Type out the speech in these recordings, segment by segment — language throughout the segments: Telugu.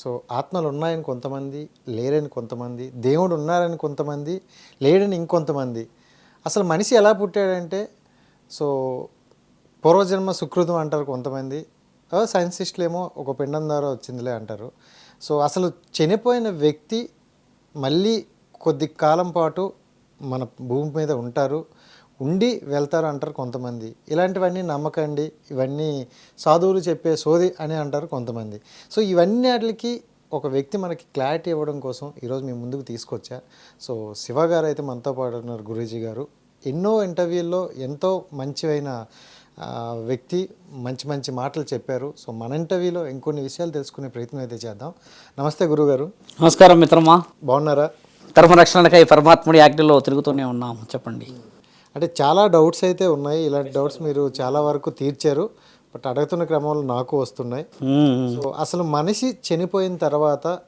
సో ఆత్మలు ఉన్నాయని కొంతమంది లేరని కొంతమంది దేవుడు ఉన్నారని కొంతమంది లేడని ఇంకొంతమంది. అసలు మనిషి ఎలా పుట్టాడంటే సో పూర్వజన్మ సుకృతం అంటారు కొంతమంది. ఆ, సైన్సిస్టులు ఏమో ఒక పిండం ద్వారా వచ్చిందిలే అంటారు. సో అసలు చనిపోయిన వ్యక్తి మళ్ళీ కొద్ది కాలం పాటు మన భూమి మీద ఉంటారు. ఉండి వెళ్తారు అంటారు కొంతమంది. ఇలాంటివన్నీ నమ్మకండి. ఇవన్నీ సాధువులు చెప్పే సోది అని అంటారు కొంతమంది. సో ఇవన్నీ వాటికి ఒక వ్యక్తి మనకి క్లారిటీ ఇవ్వడం కోసం ఈరోజు మేము ముందుకు తీసుకొచ్చా. సో శివ గారు అయితే మనతో పాటు ఉన్నారు గురూజీ గారు. ఎన్నో ఇంటర్వ్యూల్లో ఎంతో మంచివైన వ్యక్తి మంచి మంచి మాటలు చెప్పారు. సో మన ఇంటర్వ్యూలో ఇంకొన్ని విషయాలు తెలుసుకునే ప్రయత్నం అయితే చేద్దాం. నమస్తే గురుగారు నమస్కారం మిత్రమా. బాగున్నారా? ధర్మరక్షణకై పరమాత్ముడి యాక్టివ్లో తిరుగుతూనే ఉన్నాము. చెప్పండి. అంటే చాలా డౌట్స్ అయితే ఉన్నాయి. ఇలాంటి డౌట్స్ మీరు చాలా వరకు తీర్చారు. బట్ అడుగుతున్న క్రమంలో నాకు వస్తున్నాయి. సో అసలు మనిషి చనిపోయిన తర్వాత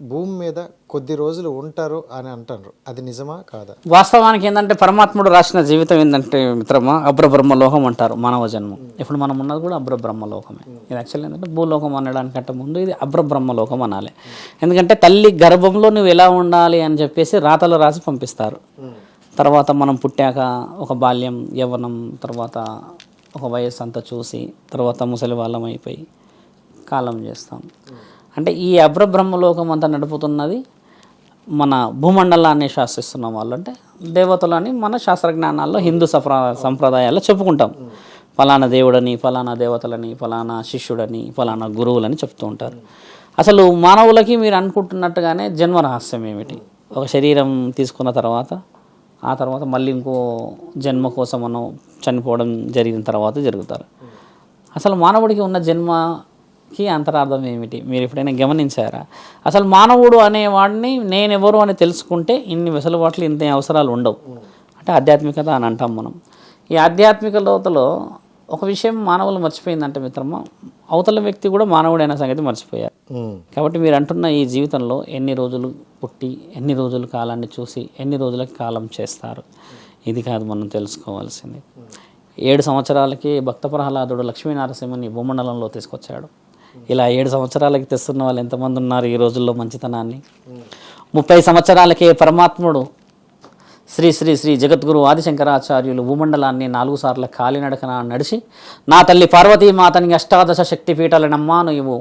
భూమి మీద కొద్ది రోజులు ఉంటారు అని అంటారు. అది నిజమా కాదా? వాస్తవానికి ఏంటంటే పరమాత్ముడు రాసిన జీవితం ఏంటంటే మిత్రమా? అబ్రబ్రహ్మ లోకం అంటారు మానవ జన్మం. ఇప్పుడు మనం ఉన్నది కూడా అబ్రబ్రహ్మ లోకమే. ఇది యాక్చువల్ ఏంటంటే భూలోకం అనడానికంటే ముందు ఇది అబ్రబ్రహ్మ లోకం అనాలి. ఎందుకంటే తల్లి గర్భంలో నువ్వు ఎలా ఉండాలి అని చెప్పేసి రాతలు రాసి పంపిస్తారు. తర్వాత మనం పుట్టాక ఒక బాల్యం యవ్వనం తర్వాత ఒక వయస్సు అంతా చూసి తర్వాత ముసలి వాళ్ళం అయిపోయి కాలం చేస్తాం. అంటే ఈ అభ్రబ్రహ్మలోకం అంతా నడుపుతున్నది మన భూమండలాన్ని శాసిస్తున్న వాళ్ళు. అంటే దేవతలని మన శాస్త్రజ్ఞానాల్లో హిందూ సప్రా సంప్రదాయాల్లో చెప్పుకుంటాం. ఫలానా దేవుడని ఫలానా దేవతలని ఫలానా శిష్యుడని ఫలానా గురువులని చెప్తూ ఉంటారు. అసలు మానవులకి మీరు అనుకుంటున్నట్టుగానే జన్మ రహస్యం ఏమిటి? ఒక శరీరం తీసుకున్న తర్వాత ఆ తర్వాత మళ్ళీ ఇంకో జన్మ కోసం మనం చనిపోవడం జరిగిన తర్వాత జరుగుతారు. అసలు మానవుడికి ఉన్న జన్మకి అంతరార్థం ఏమిటి? మీరు ఎప్పుడైనా గమనించారా? అసలు మానవుడు అనేవాడిని నేనెవరు అని తెలుసుకుంటే ఇన్ని వెసులుబాట్లు ఇంత అవసరాలు ఉండవు. అంటే ఆధ్యాత్మికత అని అంటాం మనం. ఈ ఆధ్యాత్మిక లోతలో ఒక విషయం మానవులు మర్చిపోయిందంటే మిత్రమా అవతల వ్యక్తి కూడా మానవుడైన సంగతి మర్చిపోయారు. కాబట్టి మీరు అంటున్న ఈ జీవితంలో ఎన్ని రోజులు పుట్టి ఎన్ని రోజులు కాలాన్ని చూసి ఎన్ని రోజులకి కాలం చేస్తారు? ఇది కాదు మనం తెలుసుకోవాల్సింది. ఏడు సంవత్సరాలకి భక్త ప్రహ్లాదుడు లక్ష్మీనరసింహని భూమండలంలో తీసుకొచ్చాడు. ఇలా ఏడు సంవత్సరాలకి తెస్తున్న వాళ్ళు ఎంతమంది ఉన్నారు ఈ రోజుల్లో మంచితనాన్ని? ముప్పై సంవత్సరాలకే పరమాత్ముడు శ్రీ శ్రీ శ్రీ జగద్గురు ఆదిశంకరాచార్యులు భూమండలాన్ని నాలుగు సార్ల కాలినడకన నడిచి నా తల్లి పార్వతీమాతని అష్టాదశ శక్తి పీఠాలనమ్మా నువ్వు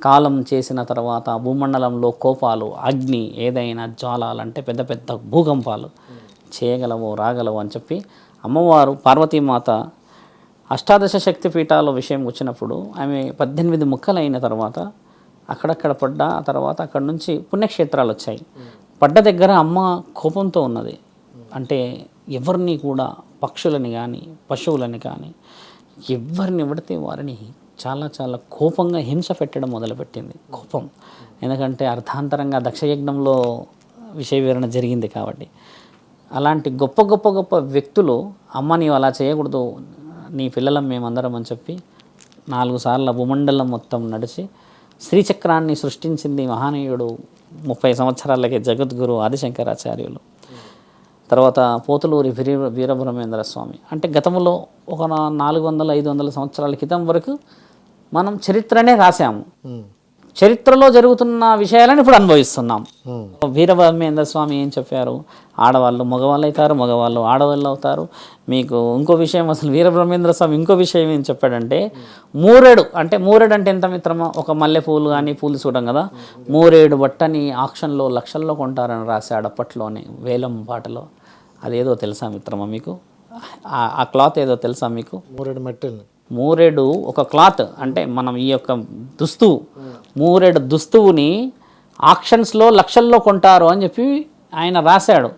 కాలం చేసిన తర్వాత భూమండలంలో కోపాలు అగ్ని ఏదైనా జ్వాలాలంటే పెద్ద పెద్ద భూకంపాలు చేయగలవు రాగలవు అని చెప్పి అమ్మవారు పార్వతీమాత అష్టాదశ శక్తి పీఠాల విషయం వచ్చినప్పుడు ఆమె పద్దెనిమిది ముక్కలైన తర్వాత అక్కడక్కడ పడ్డ ఆ తర్వాత అక్కడ నుంచి పుణ్యక్షేత్రాలు వచ్చాయి. పడ్డ దగ్గర అమ్మ కోపంతో ఉన్నది. అంటే ఎవరిని కూడా పక్షులని కానీ పశువులని కానీ ఎవరిని పడితే వారిని చాలా చాలా కోపంగా హింస పెట్టడం మొదలుపెట్టింది. కోపం. ఎందుకంటే అర్థాంతరంగా దక్షయజ్ఞంలో విషయవివరణ జరిగింది కాబట్టి. అలాంటి గొప్ప గొప్ప గొప్ప వ్యక్తులు అమ్మ నీవు అలా చేయకూడదు. నీ పిల్లలం మేమందరం అని చెప్పి నాలుగు సార్లు భూమండలం మొత్తం నడిచి శ్రీచక్రాన్ని సృష్టించింది మహానీయుడు ముప్పై సంవత్సరాలకే జగద్గురు ఆదిశంకరాచార్యులు. తర్వాత పోతులూరి వీర వీరబ్రహ్మేంద్ర స్వామి. అంటే గతంలో ఒక నాలుగు వందల ఐదు వందల సంవత్సరాల క్రితం వరకు మనం చరిత్రనే రాసాము చరిత్రలో జరుగుతున్న విషయాలను ఇప్పుడు అనుభవిస్తున్నాం. ఉమ్, వీరబ్రహ్మేంద్ర స్వామి ఏం చెప్పారు? ఆడవాళ్ళు మగవాళ్ళు అవుతారు మగవాళ్ళు ఆడవాళ్ళు అవుతారు. మీకు ఇంకో విషయం అసలు వీరబ్రహ్మేంద్ర స్వామి ఇంకో విషయం ఏం చెప్పాడంటే మూరేడు అంటే మూరేడు అంటే ఎంత మిత్రమా? ఒక మల్లె పూలు కానీ పూలు చూడం కదా? మూరేడు బట్టని ఆక్షన్లో లక్షల్లో కొంటారని రాశాడు అప్పట్లోనే వేలం పాటలో. అదేదో తెలుసా మిత్రమా మీకు? ఆ- క్లాత్ ఏదో తెలుసా మీకు? మూరెడు మట్టెల్ని. మూరెడు ఒక క్లాత్ అంటే మనం ఈ యొక్క దుస్తువు మూరెడు దుస్తువుని ఆక్షన్స్లో లక్షల్లో కొంటారు అని చెప్పి ఆయన రాశాడు.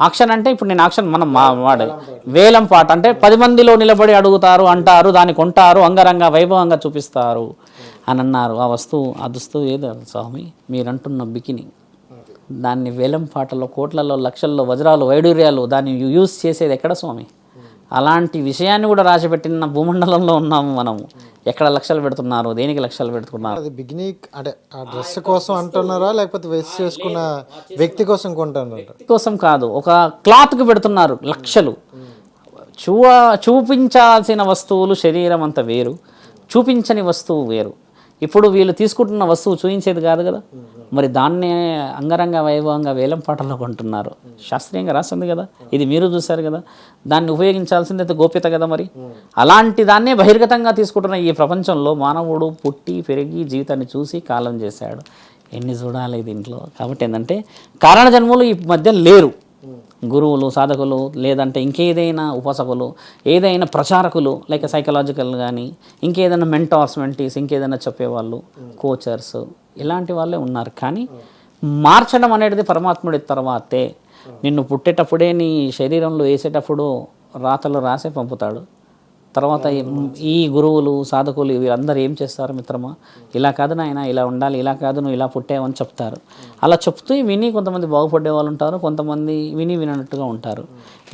ఆక్షన్ అంటే ఇప్పుడు నేను ఆక్షన్ మనం మా వాడే. వేలం పాట అంటే పది మందిలో నిలబడి అడుగుతారు అంటారు దాన్ని కొంటారు అంగరంగ వైభవంగా చూపిస్తారు అని అన్నారు. ఆ వస్తువు ఆ దుస్తువు ఏదో స్వామి? మీరంటున్న బికిని. దాన్ని వేలం పాటలో కోట్లలో లక్షల్లో వజ్రాలు వైడూర్యాలు దాన్ని యూజ్ చేసేది ఎక్కడ స్వామి? అలాంటి విషయాన్ని కూడా రాసిపెట్టిన భూమండలంలో ఉన్నాము మనము. ఎక్కడ లక్షలు పెడుతున్నారు దేనికి లక్షలు పెడుతున్నారు? అది బిగినీ అంటే ఆ డ్రెస్ కోసం అంటున్నారా లేకపోతే వేస్ట్ చేసుకున్న వ్యక్తి కోసం కొంటున్నారా? కోసం కాదు ఒక క్లాత్కి పెడుతున్నారు లక్షలు. చూవ చూపించాల్సిన వస్తువులు శరీరం అంత వేరు చూపించని వస్తువు వేరు. ఇప్పుడు వీళ్ళు తీసుకుంటున్న వస్తువు చూయించేది కాదు కదా. మరి దాన్నే అంగరంగ వైభవంగా వేలం పాటల్లో కొంటున్నారు. శాస్త్రీయంగా రాసింది కదా. ఇది మీరు చూశారు కదా. దాన్ని ఉపయోగించాల్సింది అయితే గోప్యత కదా మరి. అలాంటి దాన్నే బహిర్గతంగా తీసుకుంటున్న ఈ ప్రపంచంలో మానవుడు పుట్టి పెరిగి జీవితాన్ని చూసి కాలం చేశాడు. ఎన్ని చూడాలి దీంట్లో? కాబట్టి ఏంటంటే కారణ జన్మలు ఈ మధ్య లేరు. గురువులు సాధకులు లేదంటే ఇంకేదైనా ఉపాసకులు ఏదైనా ప్రచారకులు లైక్ సైకలాజికల్ కానీ ఇంకేదైనా మెంటార్స్ మెంటీస్ ఇంకేదైనా చెప్పేవాళ్ళు కోచర్స్ ఇలాంటి వాళ్ళే ఉన్నారు. కానీ మార్చడం అనేది పరమాత్ముడి తర్వాతే. నిన్ను పుట్టేటప్పుడే నీ శరీరంలో వేసేటప్పుడు రాతలు రాసే పంపుతాడు. తర్వాత ఈ- గురువులు సాధకులు వీళ్ళందరూ ఏం చేస్తారు మిత్రమా? ఇలా కాదు నాయన ఇలా ఉండాలి ఇలా కాదు నువ్వు ఇలా పుట్టావని చెప్తారు. అలా చెప్తూ విని కొంతమంది బాగుపడే వాళ్ళు ఉంటారు కొంతమంది విని వినట్టుగా ఉంటారు.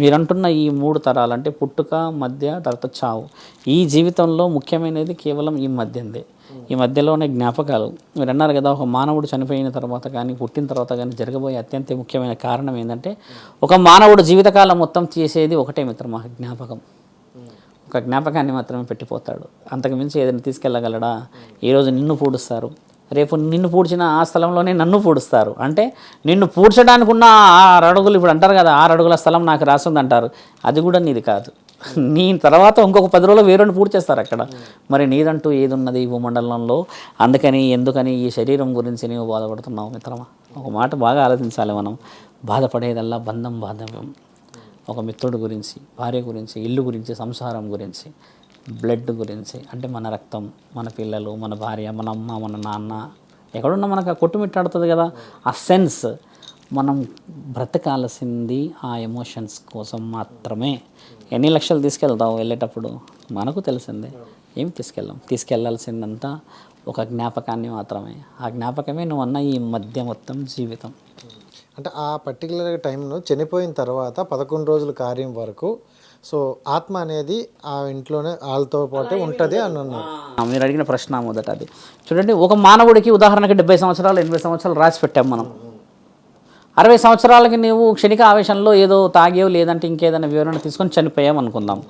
మీరంటున్న ఈ మూడు తరాలు అంటే పుట్టుక మధ్య తర్వాత చావు. ఈ జీవితంలో ముఖ్యమైనది కేవలం ఈ మధ్యందే. ఈ మధ్యలోనే జ్ఞాపకాలు. మీరు అన్నారు కదా ఒక మానవుడు చనిపోయిన తర్వాత కానీ పుట్టిన తర్వాత కానీ జరగబోయే అత్యంత ముఖ్యమైన కారణం ఏంటంటే ఒక మానవుడు జీవితకాలం మొత్తం చేసేది ఒకటే మిత్రమా? జ్ఞాపకం. ఒక జ్ఞాపకాన్ని మాత్రమే పెట్టిపోతాడు. అంతకు మించి ఏదైనా తీసుకెళ్ళగలడా? ఈరోజు నిన్ను పూడుస్తారు. రేపు నిన్ను పూడ్చిన ఆ స్థలంలోనే నన్ను పూడుస్తారు. అంటే నిన్ను పూడ్చడానికి ఉన్న ఆరు అడుగులు ఇప్పుడు అంటారు కదా ఆరు అడుగుల స్థలం నాకు రాసింది అంటారు అది కూడా నీది కాదు. నీ తర్వాత ఇంకొక పది రోజులు వేరొని పూర్తి చేస్తారు అక్కడ. మరి నీదంటూ ఏది ఉన్నది ఈ భూమండలంలో? అందుకని ఎందుకని ఈ శరీరం గురించి నీవు బాధపడుతున్నావు మిత్రమా? ఒక మాట బాగా ఆలోచించాలి మనం. బాధపడేదల్లా బంధం బాధవ్యం. ఒక మిత్రుడు గురించి భార్య గురించి ఇల్లు గురించి సంసారం గురించి బ్లడ్ గురించి అంటే మన రక్తం మన పిల్లలు మన భార్య మన అమ్మ మన నాన్న ఎక్కడున్నా మనకు ఆ కొట్టుమిట్టాడుతుంది కదా. ఆ సెన్స్ మనం బ్రతకాల్సింది ఆ ఎమోషన్స్ కోసం మాత్రమే. ఎన్ని లక్షలు తీసుకెళ్తావు వెళ్ళేటప్పుడు? మనకు తెలిసిందే. ఏం తీసుకెళ్ళాం? తీసుకెళ్ళాల్సిందంతా ఒక జ్ఞాపకాన్ని మాత్రమే. ఆ జ్ఞాపకమే నువ్వు అన్న ఈ మధ్య మొత్తం జీవితం. అంటే ఆ పర్టికులర్ టైంలో చనిపోయిన తర్వాత పదకొండు రోజుల కార్యం వరకు సో ఆత్మ అనేది ఆ ఇంట్లోనే వాళ్ళతో పాటే ఉంటుంది అని అన్నారు. మీరు అడిగిన ప్రశ్న మొదట అది. చూడండి ఒక మానవుడికి ఉదాహరణకి డెబ్బై సంవత్సరాలు ఎనభై సంవత్సరాలు రాసి పెట్టాం మనం. అరవై సంవత్సరాలకి నువ్వు క్షణిక ఆవేశంలో ఏదో తాగేవు లేదంటే ఇంకేదైనా వివరణ తీసుకొని చనిపోయావు అనుకుందాం.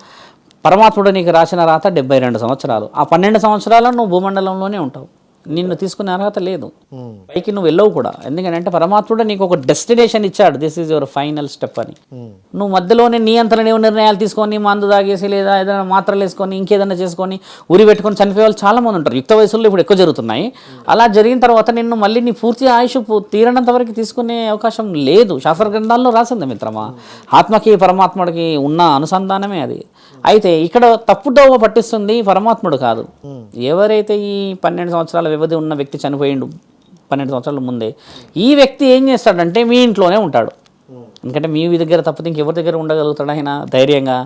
పరమాత్ముడు నీకు రాసిన రాత డెబ్బై రెండు సంవత్సరాలు. ఆ పన్నెండు సంవత్సరాలు నువ్వు భూమండలంలోనే ఉంటావు. నిన్ను తీసుకునే అర్హత లేదు. ఉమ్, పైకి నువ్వు వెళ్ళవు కూడా. ఎందుకంటే పరమాత్ముడు నీకు ఒక డెస్టినేషన్ ఇచ్చాడు. This is your final step అని. ఉమ్, నువ్వు మధ్యలోనే నీ అంతలో నీవు నిర్ణయాలు తీసుకొని మందు తాగేసి లేదా ఏదైనా మాత్రలు వేసుకొని ఇంకేదైనా చేసుకొని ఉరి పెట్టుకొని చనిపోయే వాళ్ళు చాలా మంది ఉంటారు. యుక్త వయసులో ఇప్పుడు ఎక్కువ జరుగుతున్నాయి. అలా జరిగిన తర్వాత నిన్ను మళ్ళీ నీ పూర్తి ఆయుష్ తీరనంత వరకు తీసుకునే అవకాశం లేదు. శాస్త్ర గ్రంథాల్లో రాసింది మిత్రమా? ఆత్మకి పరమాత్ముడికి ఉన్న అనుసంధానమే అది. అయితే ఇక్కడ తప్పుదోవ పట్టిస్తుంది పరమాత్ముడు కాదు. ఎవరైతే ఈ పన్నెండు సంవత్సరాల వ్యవధి ఉన్న వ్యక్తి చనిపోయిండు పన్నెండు సంవత్సరాల ముందే. ఈ వ్యక్తి ఏం చేస్తాడంటే మీ ఇంట్లోనే ఉంటాడు. ఎందుకంటే మీ దగ్గర తప్పితే ఇంకెవరి దగ్గర ఉండగలుగుతాడు ఆయన ధైర్యంగా?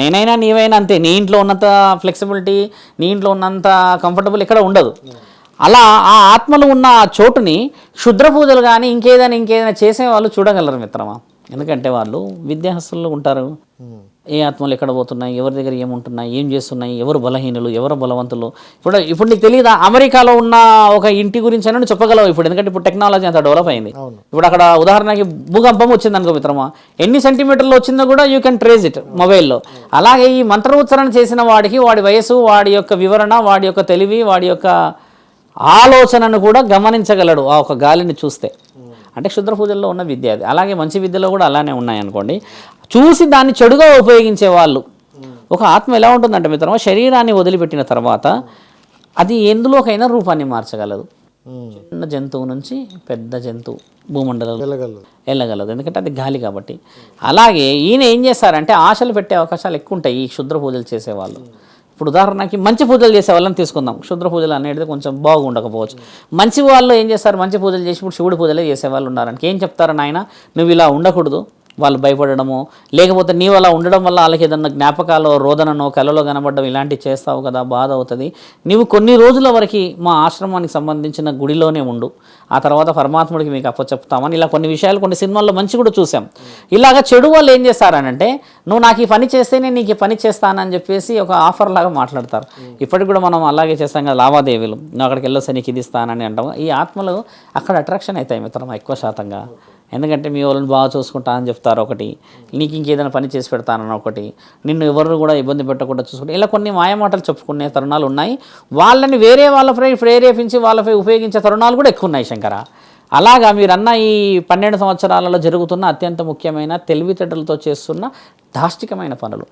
నేనైనా నీవైనా అంతే. నీ ఇంట్లో ఉన్నంత ఫ్లెక్సిబిలిటీ నీ ఇంట్లో ఉన్నంత కంఫర్టబుల్ ఇక్కడ ఉండదు. అలా ఆ ఆత్మలు ఉన్న ఆ చోటుని క్షుద్ర పూజలు కానీ ఇంకేదైనా ఇంకేదైనా చేసే వాళ్ళు చూడగలరు మిత్రమా? ఎందుకంటే వాళ్ళు విద్యాహస్తులు ఉంటారు. ఏ ఆత్మలు ఎక్కడ పోతున్నాయి ఎవరి దగ్గర ఏముంటున్నాయి ఏం చేస్తున్నాయి ఎవరు బలహీనులు ఎవరు బలవంతులు? ఇప్పుడు ఇప్పుడు నీకు తెలియదా అమెరికాలో ఉన్న ఒక ఇంటి గురించి అని చెప్పగలవు ఇప్పుడు ఎందుకంటే ఇప్పుడు టెక్నాలజీ అంత డెవలప్ అయింది. ఇప్పుడు అక్కడ ఉదాహరణకి భూకంపం వచ్చింది అనుకో మిత్రమా ఎన్ని సెంటీమీటర్లు వచ్చిందో కూడా యూ కెన్ ట్రేస్ ఇట్ మొబైల్లో అలాగే ఈ మంత్ర ఉచ్చారణ చేసిన వాడికి వాడి వయసు వాడి యొక్క వివరణ వాడి యొక్క తెలివి వాడి యొక్క ఆలోచనను కూడా గమనించగలడు ఆ ఒక గాలిని చూస్తే. అంటే క్షుద్ర పూజల్లో ఉన్న విద్య అది. అలాగే మంచి విద్యలో కూడా అలానే ఉన్నాయి అనుకోండి చూసి దాన్ని చెడుగా ఉపయోగించే వాళ్ళు. ఒక ఆత్మ ఎలా ఉంటుందంటే మిత్రమా శరీరాన్ని వదిలిపెట్టిన తర్వాత అది ఎందులోకైనా రూపాన్ని మార్చగలదు. చిన్న జంతువు నుంచి పెద్ద జంతువు భూమండలంలో వెళ్ళగలదు. ఎందుకంటే అది గాలి కాబట్టి. అలాగే ఈయన ఏం చేస్తారంటే ఆశలు పెట్టే అవకాశాలు ఎక్కువ ఉంటాయి ఈ క్షుద్ర పూజలు చేసేవాళ్ళు. ఇప్పుడు ఉదాహరణకి మంచి పూజలు చేసే వాళ్ళని తీసుకుందాం. క్షుద్ర పూజలు అనేది కొంచెం బాగుండకపోవచ్చు. మంచి వాళ్ళు ఏం చేస్తారు? మంచి పూజలు చేసి ఇప్పుడు శివుడి పూజలే చేసే వాళ్ళు ఉన్నారని. ఏం చెప్తారు నాయన? నువ్వు ఇలా ఉండకూడదు. వాళ్ళు భయపడడము లేకపోతే నీవు అలా ఉండడం వల్ల వాళ్ళకి ఏదన్నా జ్ఞాపకాలు రోదననో కలలో కనబడడం ఇలాంటివి చేస్తావు కదా బాధ అవుతుంది. నీవు కొన్ని రోజుల వరకు మా ఆశ్రమానికి సంబంధించిన గుడిలోనే ఉండు. ఆ తర్వాత పరమాత్ముడికి మీకు అప్పచెప్తామని ఇలా కొన్ని విషయాలు కొన్ని సినిమాల్లో మంచి కూడా చూసాం ఇలాగ చెడు వాళ్ళు ఏం చేస్తారనంటే నువ్వు నాకు ఈ పని చేస్తేనే నీకు ఈ పని చేస్తానని చెప్పేసి ఒక ఆఫర్ లాగా మాట్లాడతారు. ఇప్పటికి కూడా మనం అలాగే చేస్తాం కదా లావాదేవీలు. నువ్వు అక్కడికి వెళ్ళొస్తే నీకు ఇది ఇస్తానని అంటాం. ఈ ఆత్మలు అక్కడ అట్రాక్షన్ అవుతాయి మిత్రం ఎక్కువ శాతంగా. ఎందుకంటే మీ వాళ్ళని బాగా చూసుకుంటా అని చెప్తారు ఒకటి. నీకు ఇంకేదైనా పని చేసి పెడతానని ఒకటి. నిన్ను ఎవరు కూడా ఇబ్బంది పెట్టకుండా చూసుకుంటే. ఇలా కొన్ని మాయమాటలు చెప్పుకునే తరుణాలు ఉన్నాయి. వాళ్ళని వేరే వాళ్ళపై ప్రేరేపించి వాళ్ళపై ఉపయోగించే తరుణాలు కూడా ఎక్కువ ఉన్నాయి శంకర. అలాగా మీరన్న ఈ పన్నెండు సంవత్సరాలలో జరుగుతున్న అత్యంత ముఖ్యమైన తెలివితేటలతో చేస్తున్న దాష్టికమైన పనులు.